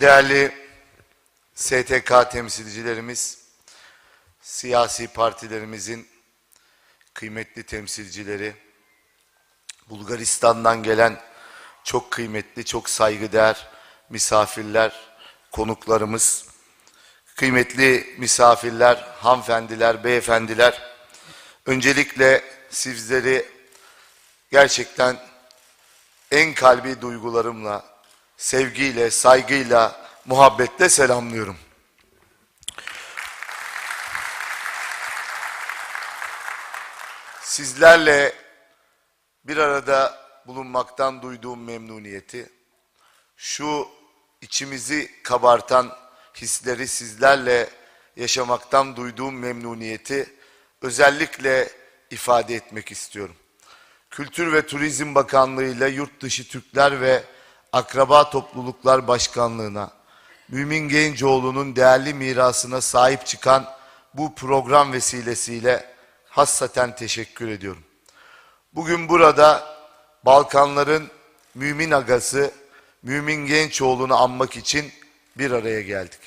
Değerli STK temsilcilerimiz, siyasi partilerimizin kıymetli temsilcileri, Bulgaristan'dan gelen çok kıymetli, çok saygıdeğer misafirler, konuklarımız, kıymetli misafirler, hanımefendiler, beyefendiler, öncelikle sizleri gerçekten en kalbi duygularımla, sevgiyle, saygıyla, muhabbetle selamlıyorum. Sizlerle bir arada bulunmaktan duyduğum memnuniyeti, şu içimizi kabartan hisleri sizlerle yaşamaktan duyduğum memnuniyeti özellikle ifade etmek istiyorum. Kültür ve Turizm Bakanlığı ile Yurt Dışı Türkler ve Akraba Topluluklar Başkanlığı'na, Mümin Gencoğlu'nun değerli mirasına sahip çıkan bu program vesilesiyle hassaten teşekkür ediyorum. Bugün burada Balkanların mümin agası Mümin Gençoğlu'nu anmak için bir araya geldik.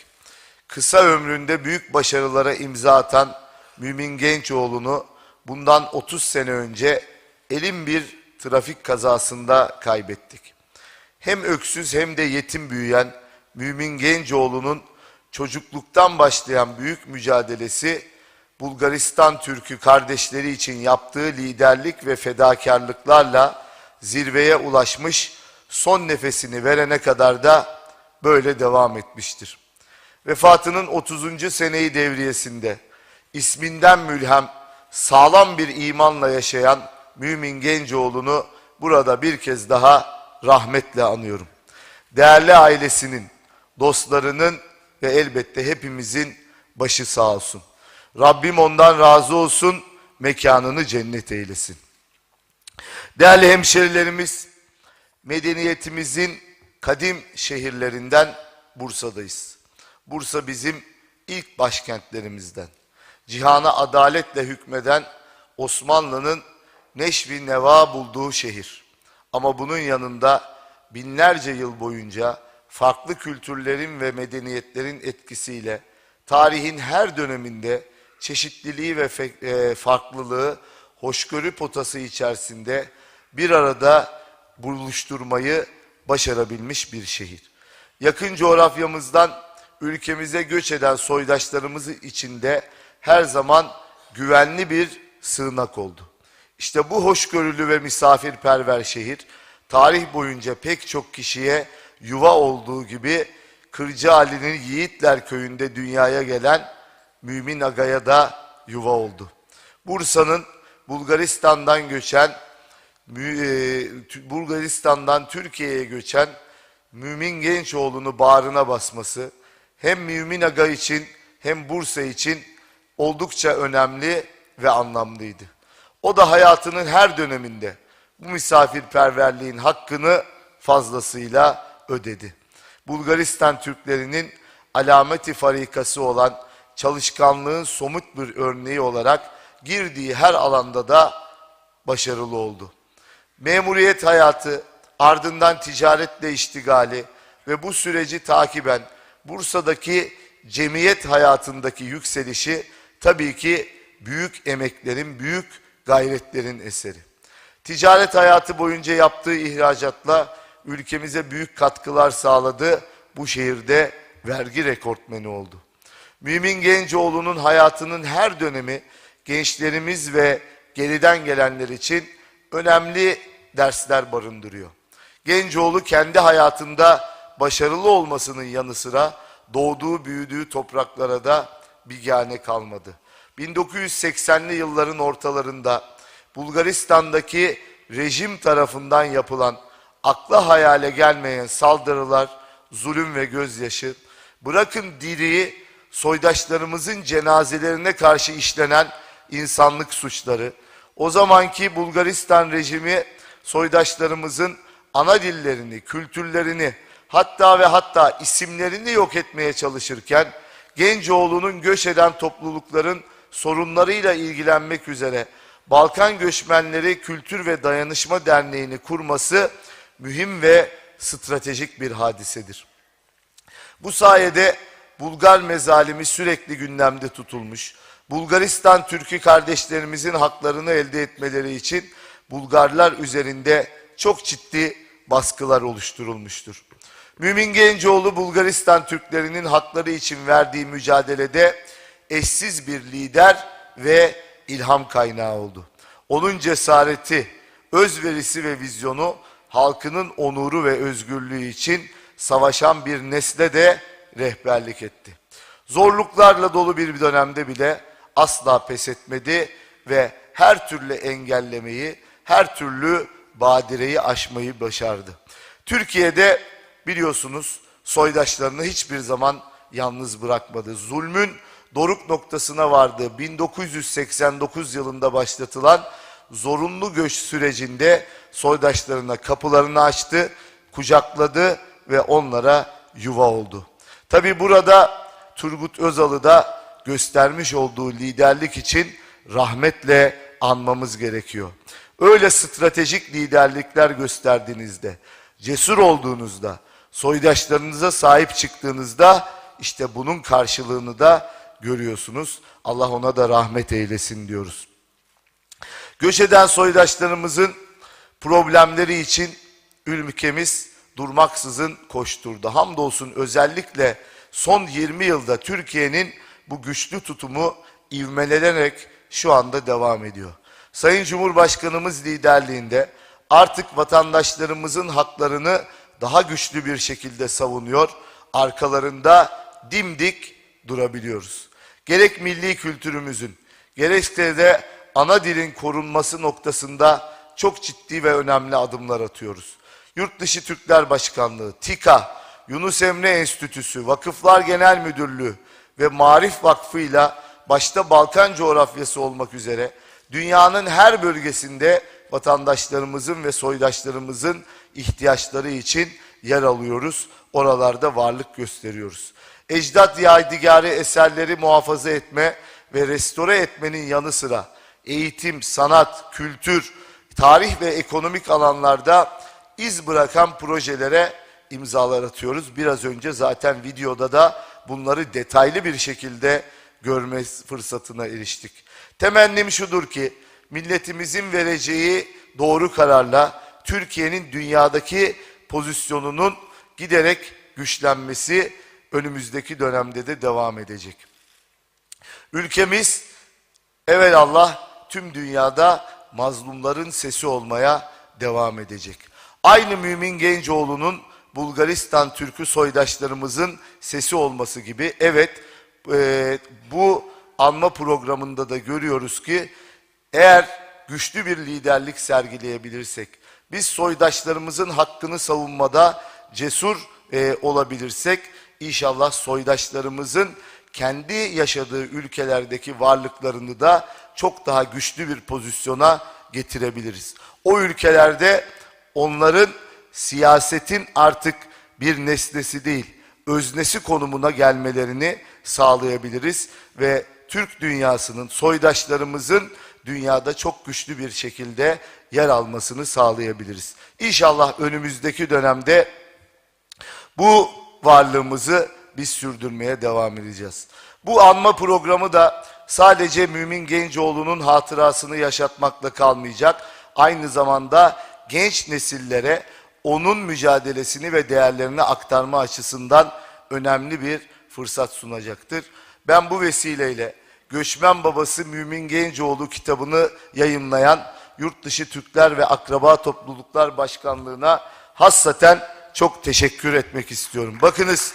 Kısa ömründe büyük başarılara imza atan Mümin Gençoğlu'nu bundan 30 sene önce elin bir trafik kazasında kaybettik. Hem öksüz hem de yetim büyüyen Mümin Gencoğlu'nun çocukluktan başlayan büyük mücadelesi Bulgaristan Türk'ü kardeşleri için yaptığı liderlik ve fedakarlıklarla zirveye ulaşmış, son nefesini verene kadar da böyle devam etmiştir. Vefatının 30. seneyi devriyesinde isminden mülhem sağlam bir imanla yaşayan Mümin Gencoğlu'nu burada bir kez daha rahmetle anıyorum. Değerli ailesinin, dostlarının ve elbette hepimizin başı sağ olsun. Rabbim ondan razı olsun, mekanını cennet eylesin. Değerli hemşerilerimiz, medeniyetimizin kadim şehirlerinden Bursa'dayız. Bursa bizim ilk başkentlerimizden. Cihana adaletle hükmeden Osmanlı'nın neşvi neva bulduğu şehir. Ama bunun yanında binlerce yıl boyunca farklı kültürlerin ve medeniyetlerin etkisiyle tarihin her döneminde çeşitliliği ve e, farklılığı hoşgörü potası içerisinde bir arada buluşturmayı başarabilmiş bir şehir. Yakın coğrafyamızdan ülkemize göç eden soydaşlarımız içinde her zaman güvenli bir sığınak oldu. İşte bu hoşgörülü ve misafirperver şehir tarih boyunca pek çok kişiye yuva olduğu gibi Kırcı Ali'nin Yiğitler köyünde dünyaya gelen Mümin Aga'ya da yuva oldu. Bursa'nın Bulgaristan'dan göçen e, Bulgaristan'dan Türkiye'ye göçen Mümin Gençoğlu'nu bağrına basması hem Mümin Aga için hem Bursa için oldukça önemli ve anlamlıydı. O da hayatının her döneminde bu misafirperverliğin hakkını fazlasıyla ödedi. Bulgaristan Türklerinin alameti farikası olan çalışkanlığın somut bir örneği olarak girdiği her alanda da başarılı oldu. Memuriyet hayatı, ardından ticaretle iştigali ve bu süreci takiben Bursa'daki cemiyet hayatındaki yükselişi tabii ki büyük emeklerin, büyük gayretlerin eseri. Ticaret hayatı boyunca yaptığı ihracatla ülkemize büyük katkılar sağladı. Bu şehirde vergi rekortmeni oldu. Mümin Gencoğlu'nun hayatının her dönemi gençlerimiz ve geriden gelenler için önemli dersler barındırıyor. Gencoğlu kendi hayatında başarılı olmasının yanı sıra doğduğu büyüdüğü topraklara da bigane kalmadı. 1980'li yılların ortalarında Bulgaristan'daki rejim tarafından yapılan akla hayale gelmeyen saldırılar, zulüm ve gözyaşı, bırakın diriyi soydaşlarımızın cenazelerine karşı işlenen insanlık suçları, o zamanki Bulgaristan rejimi soydaşlarımızın ana dillerini, kültürlerini, hatta ve hatta isimlerini yok etmeye çalışırken, Gencoğlu'nun göç eden toplulukların sorunlarıyla ilgilenmek üzere Balkan Göçmenleri Kültür ve Dayanışma Derneği'ni kurması mühim ve stratejik bir hadisedir. Bu sayede Bulgar mezalimi sürekli gündemde tutulmuş. Bulgaristan Türk'ü kardeşlerimizin haklarını elde etmeleri için Bulgarlar üzerinde çok ciddi baskılar oluşturulmuştur. Mümin Gencoğlu Bulgaristan Türklerinin hakları için verdiği mücadelede eşsiz bir lider ve ilham kaynağı oldu. Onun cesareti, özverisi ve vizyonu halkının onuru ve özgürlüğü için savaşan bir nesle de rehberlik etti. Zorluklarla dolu bir dönemde bile asla pes etmedi ve her türlü engellemeyi, her türlü badireyi aşmayı başardı. Türkiye'de biliyorsunuz soydaşlarını hiçbir zaman yalnız bırakmadı. Zulmün doruk noktasına vardı. 1989 yılında başlatılan zorunlu göç sürecinde soydaşlarına kapılarını açtı, kucakladı ve onlara yuva oldu. Tabi burada Turgut Özal'ı da göstermiş olduğu liderlik için rahmetle anmamız gerekiyor. Öyle stratejik liderlikler gösterdiğinizde, cesur olduğunuzda, soydaşlarınıza sahip çıktığınızda işte bunun karşılığını da görüyorsunuz. Allah ona da rahmet eylesin diyoruz. Göç eden soydaşlarımızın problemleri için ülkemiz durmaksızın koşturdu. Hamdolsun özellikle son 20 yılda Türkiye'nin bu güçlü tutumu ivmelenerek şu anda devam ediyor. Sayın Cumhurbaşkanımız liderliğinde artık vatandaşlarımızın haklarını daha güçlü bir şekilde savunuyor. Arkalarında dimdik durabiliyoruz. Gerek milli kültürümüzün, gerekse de ana dilin korunması noktasında çok ciddi ve önemli adımlar atıyoruz. Yurtdışı Türkler Başkanlığı, TİKA, Yunus Emre Enstitüsü, Vakıflar Genel Müdürlüğü ve Marif Vakfı ile başta Balkan coğrafyası olmak üzere dünyanın her bölgesinde vatandaşlarımızın ve soydaşlarımızın ihtiyaçları için yer alıyoruz. Oralarda varlık gösteriyoruz. Ecdat yadigarı eserleri muhafaza etme ve restore etmenin yanı sıra eğitim, sanat, kültür, tarih ve ekonomik alanlarda iz bırakan projelere imzalar atıyoruz. Biraz önce zaten videoda da bunları detaylı bir şekilde görme fırsatına eriştik. Temennim şudur ki milletimizin vereceği doğru kararla Türkiye'nin dünyadaki pozisyonunun giderek güçlenmesi önümüzdeki dönemde de devam edecek. Ülkemiz Allah tüm dünyada mazlumların sesi olmaya devam edecek. Aynı Mümin Gencoğlu'nun Bulgaristan Türk'ü soydaşlarımızın sesi olması gibi evet e, bu anma programında da görüyoruz ki eğer güçlü bir liderlik sergileyebilirsek biz soydaşlarımızın hakkını savunmada cesur e, olabilirsek inşallah soydaşlarımızın kendi yaşadığı ülkelerdeki varlıklarını da çok daha güçlü bir pozisyona getirebiliriz. O ülkelerde onların siyasetin artık bir nesnesi değil, öznesi konumuna gelmelerini sağlayabiliriz ve Türk dünyasının, soydaşlarımızın dünyada çok güçlü bir şekilde yer almasını sağlayabiliriz. İnşallah önümüzdeki dönemde bu varlığımızı biz sürdürmeye devam edeceğiz. Bu anma programı da sadece Mümin Gencoğlu'nun hatırasını yaşatmakla kalmayacak. Aynı zamanda genç nesillere onun mücadelesini ve değerlerini aktarma açısından önemli bir fırsat sunacaktır. Ben bu vesileyle Göçmen Babası Mümin Gencoğlu kitabını yayınlayan Yurtdışı Türkler ve Akraba Topluluklar Başkanlığı'na hassaten çok teşekkür etmek istiyorum. Bakınız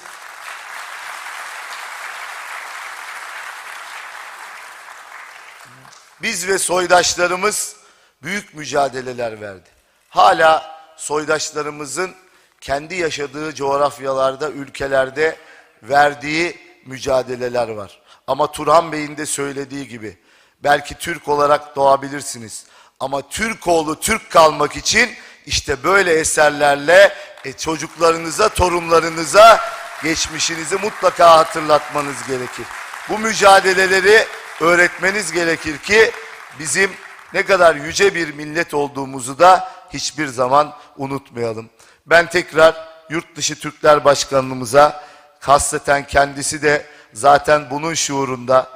biz ve soydaşlarımız büyük mücadeleler verdi. Hala soydaşlarımızın kendi yaşadığı coğrafyalarda, ülkelerde verdiği mücadeleler var. Ama Turhan Bey'in de söylediği gibi belki Türk olarak doğabilirsiniz. Ama Türk oğlu Türk kalmak için işte böyle eserlerle e, çocuklarınıza, torunlarınıza geçmişinizi mutlaka hatırlatmanız gerekir. Bu mücadeleleri öğretmeniz gerekir ki bizim ne kadar yüce bir millet olduğumuzu da hiçbir zaman unutmayalım. Ben tekrar Yurtdışı Türkler Başkanlığımıza Hasreten kendisi de zaten bunun şuurunda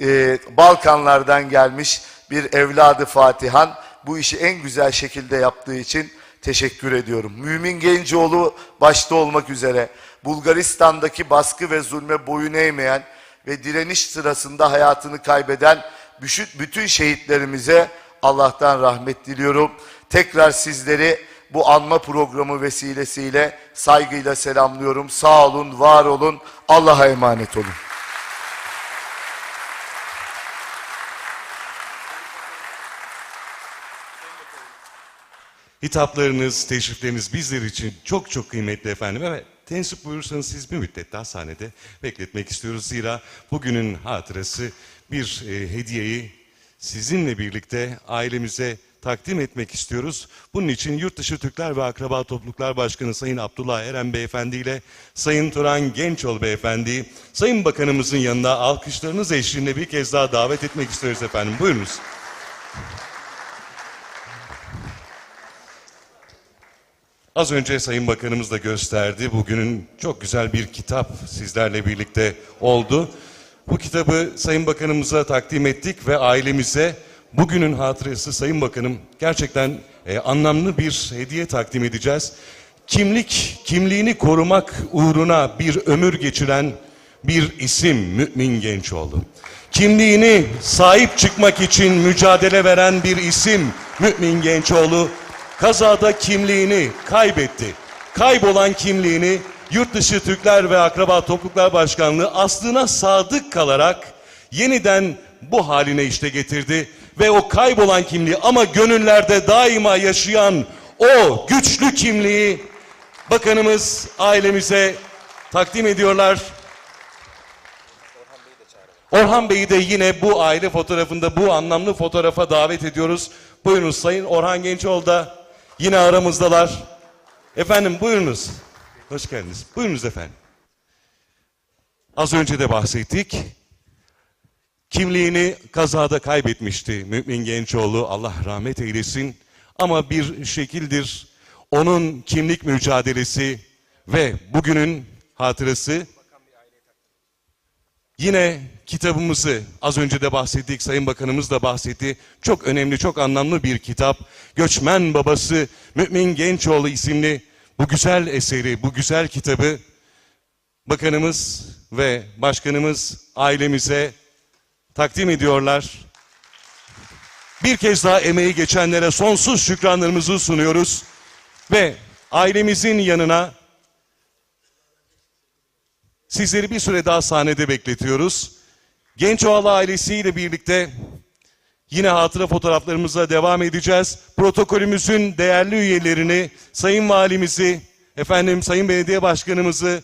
e, Balkanlardan gelmiş bir evladı Fatihan bu işi en güzel şekilde yaptığı için teşekkür ediyorum. Mümin Gencoğlu başta olmak üzere Bulgaristan'daki baskı ve zulme boyun eğmeyen ve direniş sırasında hayatını kaybeden bütün- şehitlerimize Allah'tan rahmet diliyorum. Tekrar sizleri bu anma programı vesilesiyle saygıyla selamlıyorum. Sağ olun, var olun. Allah'a emanet olun. Hitaplarınız, teşrifleriniz bizler için çok çok kıymetli efendim. Evet, tensip buyursanız siz bir müddet daha sahnede bekletmek istiyoruz. Zira bugünün hatırası bir e, hediyeyi sizinle birlikte ailemize takdim etmek istiyoruz. Bunun için Yurtdışı Türkler ve Akraba Topluluklar Başkanı Sayın Abdullah Eren Beyefendi ile Sayın Turan Gençol Beyefendi, Sayın Bakanımızın yanına alkışlarınız eşliğinde bir kez daha davet etmek istiyoruz efendim. Buyurunuz. Az önce Sayın Bakanımız da gösterdi. Bugünün çok güzel bir kitap sizlerle birlikte oldu. Bu kitabı Sayın Bakanımıza takdim ettik ve ailemize bugünün hatırası Sayın Bakanım gerçekten e, anlamlı bir hediye takdim edeceğiz. Kimlik, kimliğini korumak uğruna bir ömür geçiren bir isim Mümin Gençoğlu. Kimliğini sahip çıkmak için mücadele veren bir isim Mümin Gençoğlu kazada kimliğini kaybetti. Kaybolan kimliğini Yurtdışı Türkler ve Akraba Topluluklar Başkanlığı aslına sadık kalarak yeniden bu haline işte getirdi ve o kaybolan kimliği ama gönüllerde daima yaşayan o güçlü kimliği bakanımız ailemize takdim ediyorlar. Orhan Bey'i de yine bu aile fotoğrafında bu anlamlı fotoğrafa davet ediyoruz. Buyurunuz Sayın Orhan Gençoğlu da yine aramızdalar. Efendim buyurunuz. Hoş geldiniz. Buyurunuz efendim. Az önce de bahsettik. Kimliğini kazada kaybetmişti Mümin Gençoğlu. Allah rahmet eylesin. Ama bir şekildir onun kimlik mücadelesi ve bugünün hatırası Yine kitabımızı az önce de bahsettik, Sayın Bakanımız da bahsetti. Çok önemli, çok anlamlı bir kitap. Göçmen Babası Mümin Gençoğlu isimli bu güzel eseri, bu güzel kitabı Bakanımız ve Başkanımız ailemize takdim ediyorlar. Bir kez daha emeği geçenlere sonsuz şükranlarımızı sunuyoruz. Ve ailemizin yanına Sizleri bir süre daha sahnede bekletiyoruz. Gençoğlu ailesiyle birlikte yine hatıra fotoğraflarımıza devam edeceğiz. Protokolümüzün değerli üyelerini, Sayın Valimizi, efendim Sayın Belediye Başkanımızı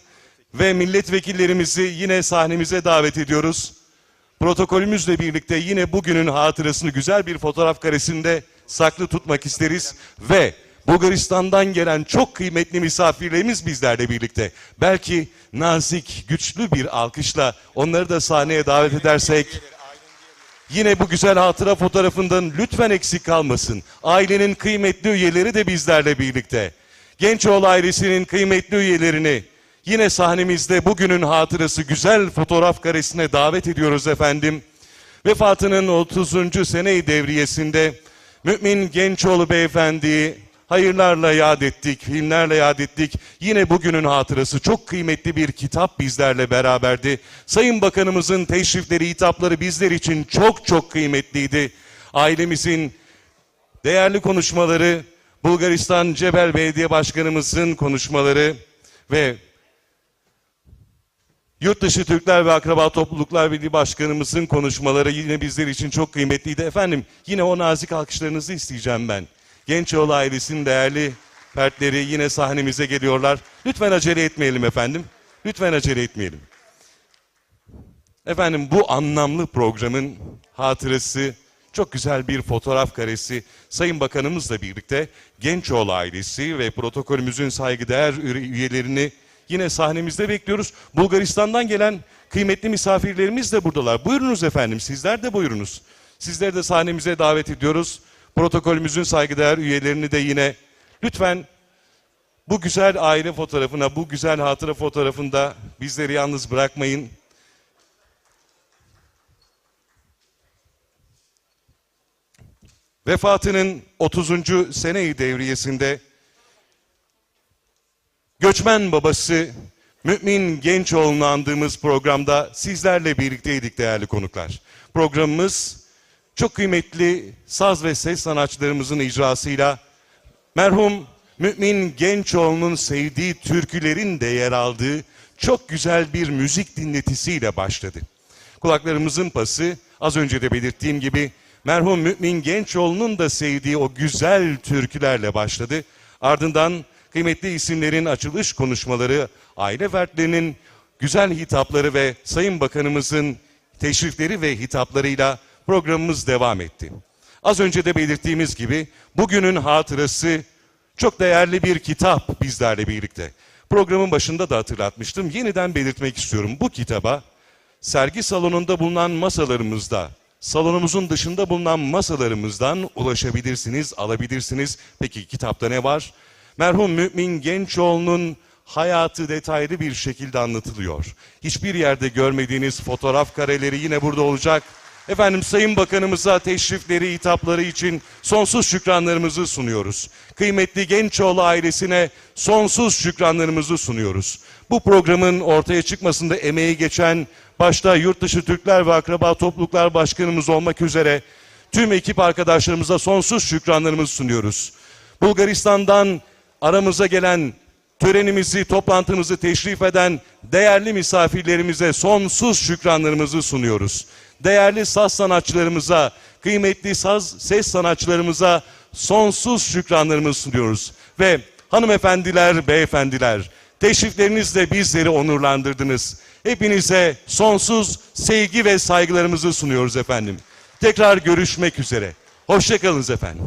ve milletvekillerimizi yine sahnemize davet ediyoruz. Protokolümüzle birlikte yine bugünün hatırasını güzel bir fotoğraf karesinde saklı tutmak isteriz ve Bulgaristan'dan gelen çok kıymetli misafirlerimiz bizlerle birlikte. Belki nazik, güçlü bir alkışla onları da sahneye davet edersek Yine bu güzel hatıra fotoğrafından lütfen eksik kalmasın. Ailenin kıymetli üyeleri de bizlerle birlikte. Gençoğlu ailesinin kıymetli üyelerini yine sahnemizde bugünün hatırası güzel fotoğraf karesine davet ediyoruz efendim. Vefatının 30. sene devriyesinde Mümin Gençoğlu beyefendiyi hayırlarla yad ettik, filmlerle yad ettik. Yine bugünün hatırası çok kıymetli bir kitap bizlerle beraberdi. Sayın Bakanımızın teşrifleri, hitapları bizler için çok çok kıymetliydi. Ailemizin değerli konuşmaları, Bulgaristan Cebel Belediye Başkanımızın konuşmaları ve Yurtdışı Türkler ve Akraba Topluluklar Birliği Başkanımızın konuşmaları yine bizler için çok kıymetliydi. Efendim yine o nazik alkışlarınızı isteyeceğim ben. Gençoğlu ailesinin değerli fertleri yine sahnemize geliyorlar. Lütfen acele etmeyelim efendim. Lütfen acele etmeyelim. Efendim bu anlamlı programın hatırası çok güzel bir fotoğraf karesi Sayın Bakanımızla birlikte Gençoğlu ailesi ve protokolümüzün saygıdeğer üyelerini yine sahnemizde bekliyoruz. Bulgaristan'dan gelen kıymetli misafirlerimiz de buradalar. Buyurunuz efendim sizler de buyurunuz. Sizleri de sahnemize davet ediyoruz. Protokolümüzün saygıdeğer üyelerini de yine lütfen Bu güzel aile fotoğrafına, bu güzel hatıra fotoğrafında bizleri yalnız bırakmayın. Vefatının 30. sene devriyesinde göçmen babası Mümin Gençoğlu'nu andığımız programda sizlerle birlikteydik değerli konuklar. Programımız çok kıymetli saz ve ses sanatçılarımızın icrasıyla merhum Mümin Gençoğlu'nun sevdiği türkülerin de yer aldığı çok güzel bir müzik dinletisiyle başladı. Kulaklarımızın pası az önce de belirttiğim gibi merhum Mümin Gençoğlu'nun da sevdiği o güzel türkülerle başladı. Ardından kıymetli isimlerin açılış konuşmaları, aile fertlerinin güzel hitapları ve Sayın Bakanımızın teşrifleri ve hitaplarıyla programımız devam etti. Az önce de belirttiğimiz gibi bugünün hatırası çok değerli bir kitap bizlerle birlikte. Programın başında da hatırlatmıştım. Yeniden belirtmek istiyorum. Bu kitaba sergi salonunda bulunan masalarımızda, salonumuzun dışında bulunan masalarımızdan ulaşabilirsiniz, alabilirsiniz. Peki kitapta ne var? Merhum Mümin Gençoğlu'nun hayatı detaylı bir şekilde anlatılıyor. Hiçbir yerde görmediğiniz fotoğraf kareleri yine burada olacak. Efendim Sayın Bakanımıza teşrifleri, hitapları için sonsuz şükranlarımızı sunuyoruz. Kıymetli Gençoğlu ailesine sonsuz şükranlarımızı sunuyoruz. Bu programın ortaya çıkmasında emeği geçen başta Yurtdışı Türkler ve Akraba Topluluklar Başkanımız olmak üzere tüm ekip arkadaşlarımıza sonsuz şükranlarımızı sunuyoruz. Bulgaristan'dan aramıza gelen törenimizi, toplantımızı teşrif eden değerli misafirlerimize sonsuz şükranlarımızı sunuyoruz. Değerli saz sanatçılarımıza, kıymetli saz ses sanatçılarımıza sonsuz şükranlarımızı sunuyoruz. Ve hanımefendiler, beyefendiler, teşriflerinizle bizleri onurlandırdınız. Hepinize sonsuz sevgi ve saygılarımızı sunuyoruz efendim. Tekrar görüşmek üzere. Hoşçakalınız efendim.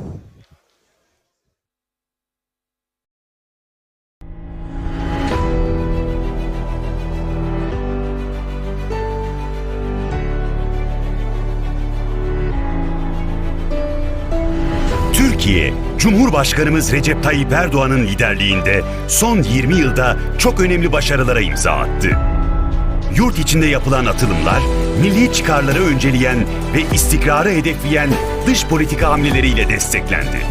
Türkiye, Cumhurbaşkanımız Recep Tayyip Erdoğan'ın liderliğinde son 20 yılda çok önemli başarılara imza attı. Yurt içinde yapılan atılımlar, milli çıkarları önceleyen ve istikrarı hedefleyen dış politika hamleleriyle desteklendi.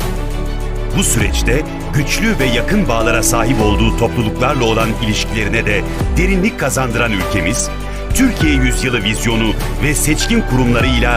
Bu süreçte güçlü ve yakın bağlara sahip olduğu topluluklarla olan ilişkilerine de derinlik kazandıran ülkemiz, Türkiye Yüzyılı vizyonu ve seçkin kurumlarıyla